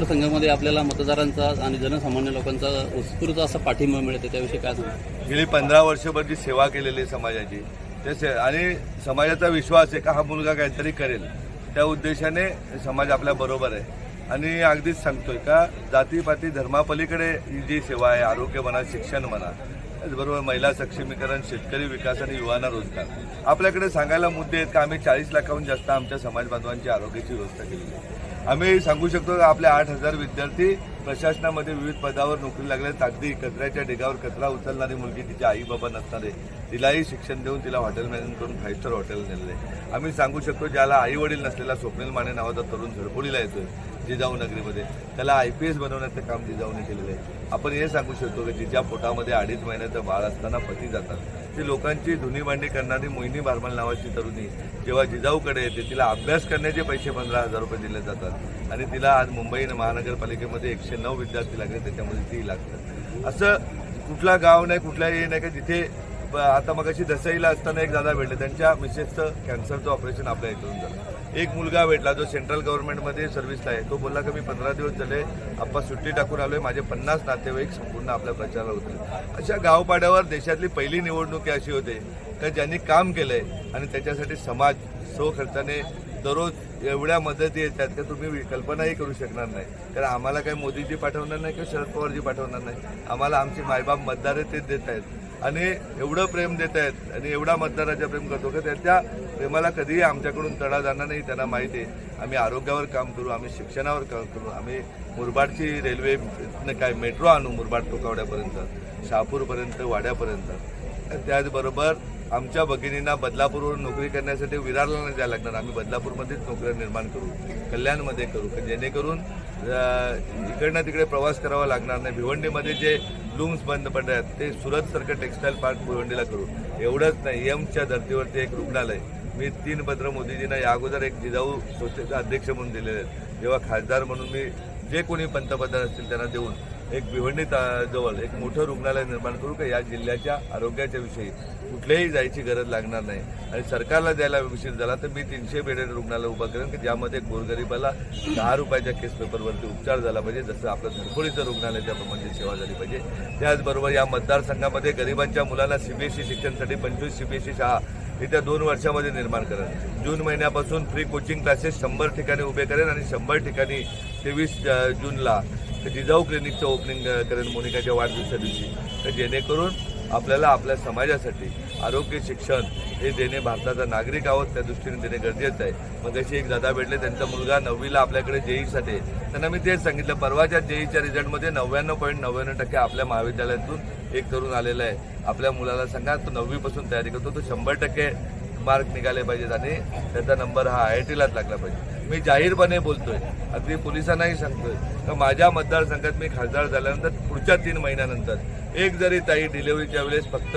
मतदारसंघामध्ये आपल्याला मतदारांचा आणि जनसामान्य लोकांचा उत्स्फूर्त असा पाठिंबा मिळते त्याविषयी काय सांगा गेली पंधरा वर्षभर जी सेवा केलेली आहे समाजाची त्या से आणि समाजाचा विश्वास आहे का हा मुलगा काहीतरी करेल त्या उद्देशाने समाज आपल्या बरोबर आहे. आणि अगदीच सांगतोय का जातीपाती धर्मापलीकडे ही जी सेवा आहे आरोग्य म्हणा शिक्षण म्हणा त्याचबरोबर महिला सक्षमीकरण शेतकरी विकास आणि युवांना रोजगार. आपल्याकडे सांगायला मुद्दे आहेत का आम्ही चाळीस लाखाहून जास्त आमच्या समाज बांधवांची आरोग्याची व्यवस्था केली आहे. आम्ही सांगू शकतो आपले आठ हजार विद्यार्थी प्रशासनामध्ये विविध पदावर नोकरी लागले अगदी कचऱ्याच्या ढिगावर कचरा उचलणारी मुलगी तिच्या आई बाबा नसणारे. तिलाही शिक्षण देऊन तिला हॉटेल मॅनेजमेंट करून फाईव्ह स्टार हॉटेल नेले आम्ही सांगू शकतो ज्याला आई वडील नसलेला स्वप्नील माने नावाचा तरुण झडपोडीला येतोय जिजाऊ नगरीमध्ये. त्याला आय पी एस बनवण्याचं काम जिजाऊने केलेलं आहे. आपण हे सांगू शकतो की जिच्या पोटामध्ये अडीच महिन्याचं बाळ असताना पती जातात. ती लोकांची धुनीभांडी करणारी मोहिनी बारमल नावाची तरुणी जेव्हा जिजाऊकडे येते तिला अभ्यास करण्याचे पैसे पंधरा हजार रुपये दिले जातात. आणि तिला आज मुंबई महानगरपालिकेमध्ये एकशे नऊ विद्यार्थी लागले त्याच्यामध्ये ती लागतात असं कुठला गाव नाही कुठला हे नाही का जिथे आता मग अशी दसईला असताना एक दादा भेटले. त्यांच्या मिसेसचं कॅन्सरचं ऑपरेशन आपल्या इथून झालं. एक मुलगा भेटला जो सेंट्रल गव्हर्नमेंटमध्ये सर्व्हिसला आहे. तो बोलला की मी पंधरा दिवस झाले आप्पा सुट्टी टाकून आलोय. माझे पन्नास नातेवाईक संपूर्ण आपल्या प्रचाराला होते. अशा गावपाड्यावर देशातली पहिली निवडणूक अशी होते का ज्यांनी काम केलंय आणि त्याच्यासाठी समाज सो खर्चाने दररोज एवढ्या मदती येतात का तुम्ही कल्पनाही करू शकणार नाही. कारण आम्हाला काही मोदीजी पाठवणार नाही किंवा शरद पवारजी पाठवणार नाही. आम्हाला आमचे मायबाप मतदार आहेत तेच देत आहेत. आणि एवढं प्रेम देत आहेत आणि एवढा मतदाराचा प्रेम करतो की त्याच्या प्रेमाला कधीही आमच्याकडून तडा जाणार नाही त्यांना माहिती आहे. आम्ही आरोग्यावर काम करू आम्ही शिक्षणावर काम करू. आम्ही मुरबाडची रेल्वे काय मेट्रो आणू मुरबाड टोकावड्यापर्यंत शहापूरपर्यंत वाड्यापर्यंत. त्याचबरोबर आमच्या भगिनींना बदलापूरवरून नोकरी करण्यासाठी विरारला नाही जायला लागणार. आम्ही बदलापूरमध्येच नोकऱ्या निर्माण करू कल्याणमध्ये करू. जेणेकरून इकडनं तिकडे प्रवास करावा लागणार नाही. भिवंडीमध्ये जे लूम्स बंद पडतात ते सुरतसारखं टेक्स्टाईल पार्क भिवंडीला करू एवढंच नाही एमच्या धर्तीवरती एक रुग्णालय. मी तीन पत्र मोदीजींना या अगोदर एक जिजाऊ संस्थेचा अध्यक्ष म्हणून दिलेले आहेत. जेव्हा खासदार म्हणून मी जे कोणी पंतप्रधान असतील त्यांना देऊन एक भिवंडी जवळ एक मोठं रुग्णालय निर्माण करू का? या जिल्ह्याच्या आरोग्याच्या विषयी. कुठल्याही जायची गरज लागणार नाही. आणि सरकारला द्यायला विषय झाला तर मी तीनशे बेडेड रुग्णालय उभं करेन की ज्यामध्ये गोरगरिबाला दहा रुपयाच्या केस पेपरवरती उपचार झाला पाहिजे जसं आपलं धडकोडीचं रुग्णालय त्याप्रमाणे सेवा झाली पाहिजे. त्याचबरोबर या मतदारसंघामध्ये गरिबांच्या मुलांना सीबीएसई शिक्षणासाठी पंचवीस सीबीएसई शाळा येत्या दोन वर्षामध्ये निर्माण करेन. जून महिन्यापासून फ्री कोचिंग क्लासेस शंभर ठिकाणी उभे करेन आणि शंभर ठिकाणी तेवीस जूनला तर जिजाऊ क्लिनिकचं ओपनिंग करेन मोनिकाच्या वाढदिवसा दिवशी. तर जेणेकरून आपल्याला आपल्या समाजासाठी आरोग्य शिक्षण हे देणे भारताचा नागरिक आहोत त्या दृष्टीने देणे गरजेचं आहे. मग अशी एक दादा भेटले त्यांचा मुलगा नववीला आपल्याकडे जेईसाठी त्यांना मी तेच सांगितलं परवाच्या जेईच्या रिझल्टमध्ये नव्याण्णव पॉईंट नव्याण्णव टक्के आपल्या महाविद्यालयातून एक तरुण आलेला आहे. आपल्या मुलाला सांगा तो नववीपासून तयारी करतो तो शंभर टक्के मार्क निघाले पाहिजेत आणि त्याचा नंबर हा आय आय टीलाच लागला पाहिजे. मी जाहीरपणे बोलतोय. अगदी पोलिसांनाही सांगतोय. तर माझ्या मतदारसंघात मी खासदार झाल्यानंतर पुढच्या तीन महिन्यानंतर एक जरी ताई डिलिव्हरीच्या वेळेस फक्त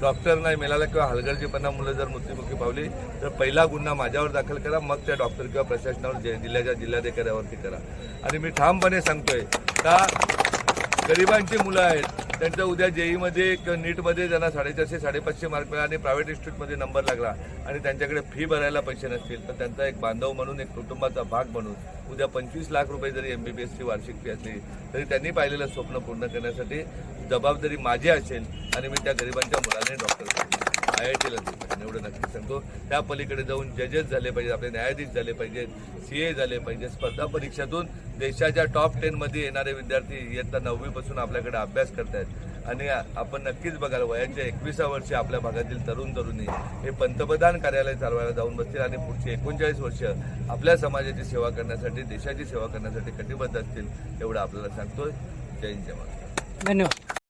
डॉक्टर नाही मिळाला किंवा हलगर्जीपणा मुलं जर मृत्युमुखी पावली तर पहिला गुन्हा माझ्यावर दाखल करा मग त्या डॉक्टर किंवा प्रशासनावर जे- जिल्ह्याच्या जिल्हाधिकाऱ्यावरती करा. आणि मी ठामपणे सांगतोय का गरिबांची मुलं आहेत. त्यांचं उद्या जेईमध्ये किंवा नीटमध्ये त्यांना साडेचारशे साडेपाचशे मार्क मिळाला आणि प्रायव्हेट इन्स्टिट्यूटमध्ये नंबर लागला. आणि त्यांच्याकडे फी भरायला पैसे नसतील. तर त्यांचा एक बांधव म्हणून एक कुटुंबाचा भाग म्हणून उद्या पंचवीस लाख रुपये जरी एम बी बी एसची वार्षिक फी असली तरी त्यांनी पाहिलेलं स्वप्न पूर्ण करण्यासाठी जबाबदारी माझी असेल आणि मी त्या गरिबांच्या मुलाने डॉक्टर आय आय टीला एवढं नक्की सांगतो त्या पलीकडे जाऊन जजेस झाले पाहिजेत आपले न्यायाधीश झाले पाहिजेत सी ए झाले पाहिजे. स्पर्धा परीक्षेतून देशाच्या टॉप टेनमध्ये येणारे विद्यार्थी इयत्ता नववीपासून आपल्याकडे अभ्यास करतायत. आणि आपण नक्कीच बघाल वयाच्या एकविसा वर्षी आपल्या भागातील तरुण तरुणी हे पंतप्रधान कार्यालय चालवायला जाऊन बसतील आणि पुढची एकोणचाळीस वर्ष आपल्या समाजाची सेवा करण्यासाठी देशाची सेवा करण्यासाठी कटिबद्ध असतील एवढं आपल्याला सांगतोय. जय जय धन्यवाद.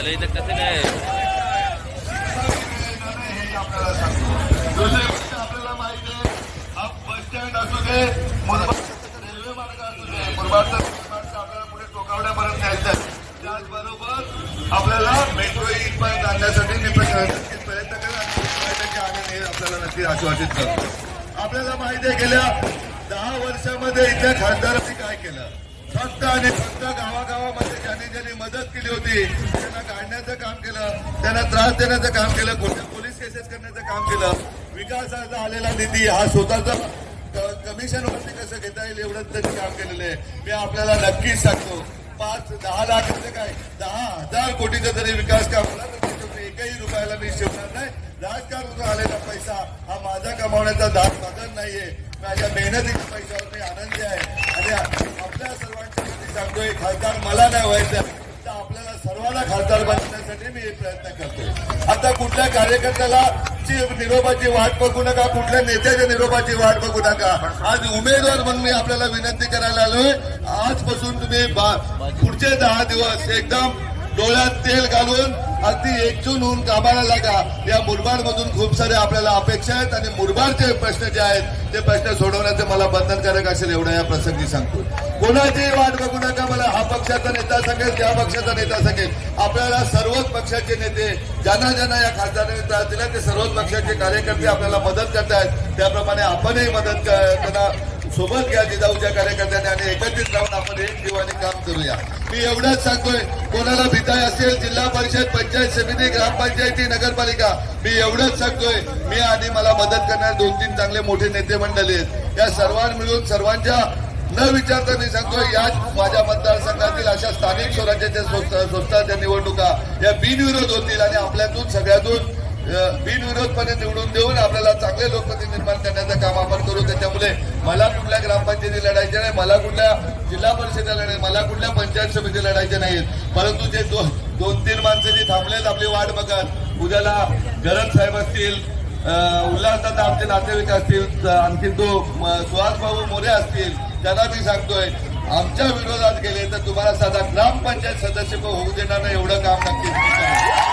झाले तर कसं काय? दुसरी गोष्ट आपल्याला माहिती आहे हा बस स्टँड असू दे रेल्वे मार्ग असू दे मुरबाडचा रेल्वे मार्ग आपल्याला पुढे टोकावड्यापर्यंत न्यायचा त्याचबरोबर आपल्याला मेट्रो इथपर्यंत आणण्यासाठी मी पण नक्कीच प्रयत्न करेन टक्के आम्ही हे आपल्याला नक्की आश्वासित करतो. आपल्याला माहिती आहे गेल्या दहा वर्षामध्ये इथल्या खासदारांनी काय केलं? फक्त आणि फक्त गावागावामध्ये ज्यांनी ज्यांनी मदत केली होती त्यांना काढण्याचं काम केलं त्यांना त्रास देण्याचं काम केलं कोणत्या पोलीस केसेस करण्याचं काम केलं विकासाचा आलेला निधी हा स्वतःचा कमिशन वरती कसं घेता येईल एवढंच त्यांनी काम केलेलं आहे. मी आपल्याला नक्कीच सांगतो पाच दहा लाख म्हणजे काय दहा हजार कोटीचं जरी विकास काम झाला तर त्याच्यातून एकही रुपयाला मी शिवणार नाही. राजकारणातून आलेला पैसा हा माझा कमावण्याचा दाग साधन नाहीये. माझ्या मेहनतीच्या पैशावर मी आनंदी आहे. आणि आपल्या सर्वांच्या वतीने सांगतोय खासदार मला नाही व्हायचं तर आपल्याला सर्वांना खासदार बनवण्यासाठी मी प्रयत्न करतोय. आता कुठल्या कार्यकर्त्याला ची निरोपाची वाट बघू नका कुठल्या नेत्याच्या निरोपाची वाट बघू नका. आज उमेदवार म्हणून मी आपल्याला विनंती करायला आलोय. आजपासून तुम्ही बा- पुढचे दहा दिवस एकदम डोळ्यात तेल घालून अगदी एकजून होऊन कामाला लागा. या मुरबाड मधून खूप सारे आपल्याला अपेक्षा आहेत आणि मुरबाडचे प्रश्न जे आहेत ते प्रश्न सोडवण्याचे मला बंधनकारक असेल एवढं या प्रसंगी सांगतो. कोणाची वाट बघू नका मला हा पक्षाचा नेता सांगेल त्या पक्षाचा नेता सांगेल. आपल्याला सर्वच पक्षाचे नेते ज्यांना ज्यांना या खासदारांनी त्रास दिला ते सर्वच पक्षाचे कार्यकर्ते आपल्याला मदत करतायत. त्याप्रमाणे आपणही मदत क- सोबत घ्या जिजाऊच्या कार्यकर्त्यांनी आणि एकत्रित राहून आपण एक जीवाने काम करूया. मी एवढंच सांगतोय कोणाला भीताय असेल जिल्हा परिषद पंचायत समिती ग्रामपंचायती नगरपालिका मी एवढंच सांगतोय मी आणि मला मदत करणारे दोन तीन चांगले मोठे नेते मंडळी आहेत. या सर्वांना मिळून सर्वांच्या न विचारता मी सांगतोय याच माझ्या मतदारसंघातील अशा स्थानिक स्वराज्याच्या संस्था- संस्थांच्या निवडणुका या बिनविरोध होतील आणि आपल्यातून सगळ्यातून बिनविरोधपणे निवडून देऊन आपल्याला चांगले लोकपती निर्माण करण्याचं काम आपण करू. त्याच्यामुळे मला कुठल्या ग्रामपंचायती लढायचे नाही मला कुठल्या जिल्हा परिषदेला लढाय मला कुठल्या पंचायत समिती लढायचे नाहीत. परंतु जे दोन दोन तीन माणसं जी थांबलेत आपली वाट बघत उद्याला गरज साहेब असतील अ, उल्हासदादा आमचे नातेवाईक असतील आणखी तो सुहास भाऊ मोरे असतील त्यांना मी सांगतोय आमच्या विरोधात गेले तर तुम्हाला साधा ग्रामपंचायत सदस्य होऊ देणार नाही एवढं काम नक्की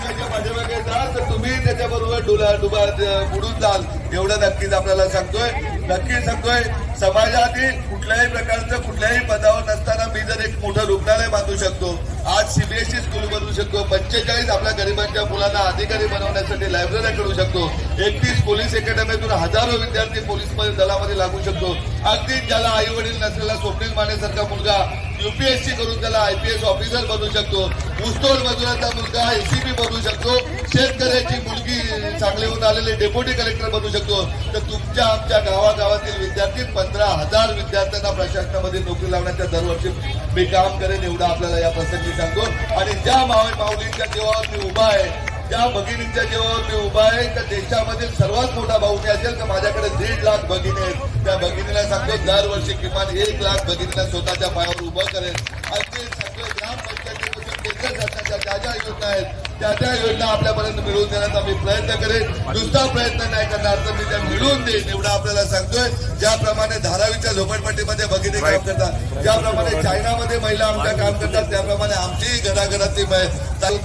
मी करेन. पाठीमागे जाल तर तुम्ही त्याच्याबरोबर डुला डुबा बुडून जाल एवढं नक्कीच आपल्याला सांगतोय. नक्कीच सांगतोय. समाजातील कुठल्याही प्रकारचं कुठल्याही पदावर नसताना मी जर एक मोठं रुग्णालय बांधू शकतो आज सीबीएसई स्कूल बनवू शकतो पंचेचाळीस आपल्या गरिबांच्या मुलांना अधिकारी बनवण्यासाठी लायब्ररी करू शकतो एकतीस पोलीस अकॅडमीतून हजारो विद्यार्थी पोलीसमध्ये दलामध्ये लागू शकतो. अगदी ज्याला आई वडील नसलेला स्वप्नील मानेसारखा मुलगा युपीएससी करून त्याला आयपीएस ऑफिसर बनवू शकतो. ऊसतोड मजुराचा मुलगा एसीपी बनू शकतो. शेतकऱ्याची मुलगी चांगली होऊन आलेले डेप्युटी कलेक्टर बनू शकतो. तर तुमच्या आमच्या गावागावातील विद्यार्थी पंधरा हजार विद्यार्थ्यांना प्रशासनामध्ये नोकरी लावण्याच्या दरवर्षी मी काम करेन एवढं आपल्याला या प्रसंगी सांगतो. आणि ज्या मावे माऊलींच्या जीवावर मी उभा आहे ज्या भगिनींच्या जेव्हा मी उभा आहे त्या देशामधील सर्वात मोठा भाऊ मी असेल तर माझ्याकडे दीड लाख भगिनी आहेत. त्या भगिनीला सांगतो दरवर्षी किमान एक लाख भगिनीला स्वतःच्या पायावर उभं करेन. ते सगळे ग्रामपंचायतीपासून केंद्र सरकारच्या ज्या ज्या योजना आहेत त्या त्या योजना आपल्यापर्यंत मिळवून देण्याचा मी प्रयत्न करेन. दुसरा प्रयत्न नाही करणार तर मी त्या मिळवून देईन एवढं आपल्याला सांगतोय. ज्याप्रमाणे धारावीच्या झोपडपट्टीमध्ये भगिनी काम करतात ज्याप्रमाणे चायनामध्ये महिला आमच्या काम करतात त्याप्रमाणे आमचीही घराघरातली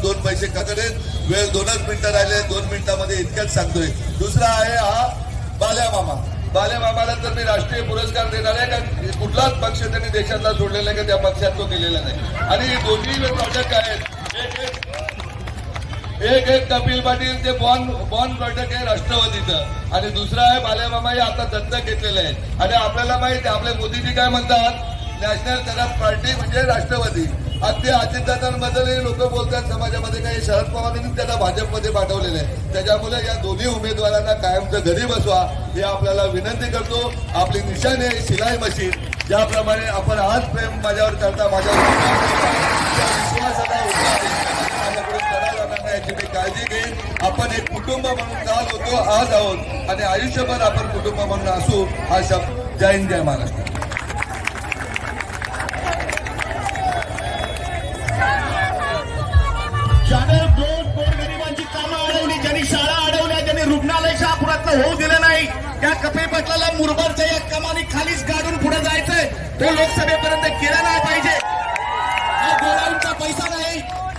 दोन पैसे का करेन वेळ दोनच मिनिटं राहिले दोन मिनिटामध्ये इतकंच सांगतोय. दुसरा आहे हा बाल्या मामा बाल्या मामाला तर मी राष्ट्रीय पुरस्कार देणार आहे का कुठलाच पक्ष त्यांनी देशातला सोडलेला आहे का त्या पक्षात तो केलेला नाही. आणि दोन्ही प्रोजेक्ट आहेत. एक एक कपिल पाटील ते बॉन बॉन प्रोजेक्ट आहे राष्ट्रवादीचं. आणि दुसरं आहे बालेमामा हे आता दत्तक घेतलेलं आहे. आणि आपल्याला माहिती आहे आपले मोदीजी काय म्हणतात? नॅशनल तरफ पार्टी म्हणजे राष्ट्रवादी. अगदी अजितदादांबद्दलही लोक बोलतात समाजामध्ये काही शरद पवारांनी त्याला भाजपमध्ये पाठवलेलं आहे. त्याच्यामुळे या दोन्ही उमेदवारांना कायमचं घरी बसवा हे आपल्याला विनंती करतो. आपली निशाणी आहे शिलाई मशीन. ज्याप्रमाणे आपण आज प्रेम माझ्यावर करता माझ्यावर त्या विश्वासाला उभा आहे. माझ्याकडून करा जाणार नाही याची मी काळजी घेईन आपण एक कुटुंब म्हणून काल होतो आज आहोत. आणि आयुष्यभर आपण कुटुंब म्हणून असू हा शब्द. जय हिंद जय महाराष्ट्र. अडवली ज्यांनी शाळा अडवल्या होऊ दिलं नाही त्या कपिल पटलाला मुरबारच्या या कमानी खालीच गाडून पुढे जायचंय. तो लोकसभेपर्यंत गेला नाही पाहिजे. हा गोळांचा पैसा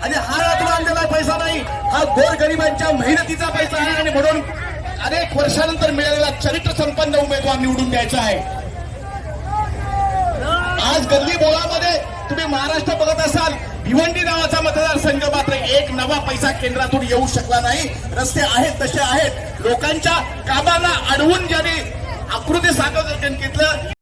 आणि हा पैसा नाही हा गोरगरिबांच्या मेहनतीचा पैसा आहे आणि म्हणून अनेक वर्षानंतर मिळालेला चरित्र संपन्न उमेदवार निवडून द्यायचा आहे. आज गल्ली बोळामध्ये तुम्ही महाराष्ट्र बघत असाल भिवंडी नावाचा मतदारसंघ मात्र एक नवा पैसा केंद्रातून येऊ शकला नाही. रस्ते आहेत तसे आहेत. लोकांच्या कामाला अडवून ज्यांनी आकृती साखर घेतलं